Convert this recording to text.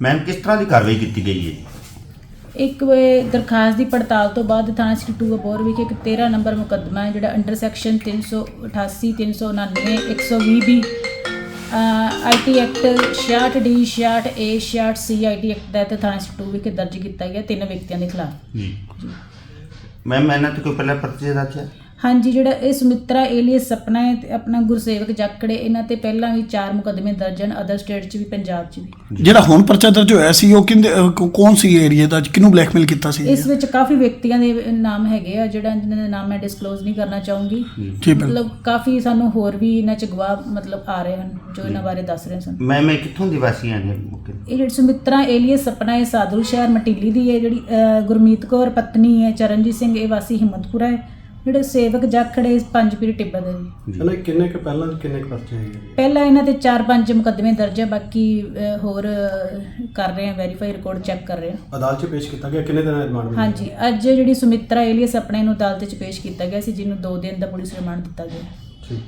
Ma'am ਕਿਸ ਤਰ੍ਹਾਂ ਦੀ ਕਾਰਵਾਈ ਕੀਤੀ ਗਈ ਹੈ ਇੱਕ ਵੇ ਦਰਖਾਸਤ ਦੀ ਪੜਤਾਲ ਤੋਂ ਬਾਅਦ ਥਾਣਾ ਸਿਟੀ 2 ਅਬੋਰ ਵਿਖੇ ਇੱਕ 13 ਨੰਬਰ ਮੁਕੱਦਮਾ ਹੈ ਜਿਹੜਾ under section 388 399 120 B IT act 66 D 66 A 66 C IT act ਦਾ ਥਾਣਾ ਸਿਟੀ 2 ਵਿਖੇ ਦਰਜ ਕੀਤਾ ਗਿਆ ਤਿੰਨ ਵਿਅਕਤੀਆਂ ਦੇ ਖਿਲਾਫ। ਜੀ। ਮੈਮ ਇਹਨਾਂ ਤੇ ਕੋਈ ਪਹਿਲਾਂ ਪਰਚੇ ਦਾ ਹੈ? ਹਾਂਜੀ ਜਿਹੜਾ ਇਹ ਸੁਮਿਤਰਾ ਏਲੀਅਸ ਸਪਨਾ ਹੈ ਤੇ ਆਪਣਾ ਗੁਰਸੇਵਕ ਜਾਖੜੇ ਇਹਨਾਂ ਤੇ ਪਹਿਲਾਂ ਵੀ ਚਾਰ ਮੁਕੱਦਮੇ ਦਰਜ ਹਨ ਅਦਰ ਸਟੇਟ 'ਚ ਵੀ ਪੰਜਾਬ 'ਚ ਵੀ। ਜਿਹੜਾ ਹੁਣ ਪਰਚਾ ਦਰਜ ਹੋਇਆ ਸੀ ਉਹ ਕਿੰਦੇ ਕੌਣ ਸੀ ਏਰੀਆ ਦਾ? ਕਿਹਨੂੰ ਬਲੈਕਮੇਲ ਕੀਤਾ ਸੀ ਇਸ ਵਿੱਚ ਕਾਫੀ ਵਿਅਕਤੀਆਂ ਦੇ ਨਾਮ ਹੈਗੇ ਆ ਜਿਹੜਾ ਜਿਨ੍ਹਾਂ ਦੇ ਨਾਮ ਮੈਂ ਡਿਸਕਲੋਜ਼ ਨਹੀਂ ਕਰਨਾ ਚਾਹੂੰਗੀ। ਜੀ। ਮਤਲਬ ਕਾਫੀ ਸਾਨੂੰ ਹੋਰ ਵੀ ਇਹਨਾਂ ਚ ਗਵਾਹ ਮਤਲਬ ਆ ਰਹੇ ਹਨ ਜੋ ਇਹਨਾਂ ਬਾਰੇ ਦੱਸ ਰਹੇ ਸਨ। ਮੈਮ ਇਹ ਕਿੱਥੋਂ ਦੀ ਨੇ ਮੌਕੇ ਤੇ? ਇਹ ਜਿਹੜੀ ਸੁਮਿਤਰਾ ਏਲੀਅਸ ਸਪਨਾ ਇਹ ਸਾਧੂ ਸ਼ਹਿਰ ਮਟੀਲੀ ਦੀ ਹੈ ਜਿਹੜੀ ਗੁਰਮੀਤ ਕੌਰ ਪਤਨੀ ਹੈ ਚਰਨਜੀਤ ਸਿੰਘ ਇਹ ਵਾਸੀ ਹਿੰਮਤਪੁਰਾ ਹੈ। ਜਿਹੜੇ ਸੇਵਕ ਜਾਖੜੇ ਪੰਜ ਪੀਰ ਟਿੱਬਾ ਦੇ ਜੀ। ਚਲੋ ਕਿੰਨੇ ਕੁ ਪਹਿਲਾਂ ਕਿੰਨੇ ਕੁ ਪਰਚੇ ਹੈਗੇ ਜੀ? ਪਹਿਲਾਂ ਇਹਨਾਂ ਤੇ 4-5 ਮੁਕੱਦਮੇ ਦਰਜ ਹੈ ਬਾਕੀ ਹੋਰ ਕਰ ਰਹੇ ਆ ਵੈਰੀਫਾਈ ਰਿਕਾਰਡ ਚੈੱਕ ਕਰ ਰਹੇ ਆ। ਅਦਾਲਤ 'ਚ ਪੇਸ਼ ਕੀਤਾ ਗਿਆ ਕਿੰਨੇ ਦਿਨਾਂ ਦਾ ਰਿਮਾਂਡ ਮਿਲਿਆ? ਹਾਂਜੀ ਅੱਜ ਜਿਹੜੀ ਸੁਮਿਤਰਾ ਏਲੀਅਸ ਆਪਣੇ ਨੂੰ ਅਦਾਲਤ 'ਚ ਪੇਸ਼ ਕੀਤਾ ਗਿਆ ਸੀ ਜਿਹਨੂੰ 2 ਦਿਨ ਦਾ ਪੁਲਿਸ ਰਿਮਾਂਡ ਦਿੱਤਾ ਗਿਆ। ਠੀਕ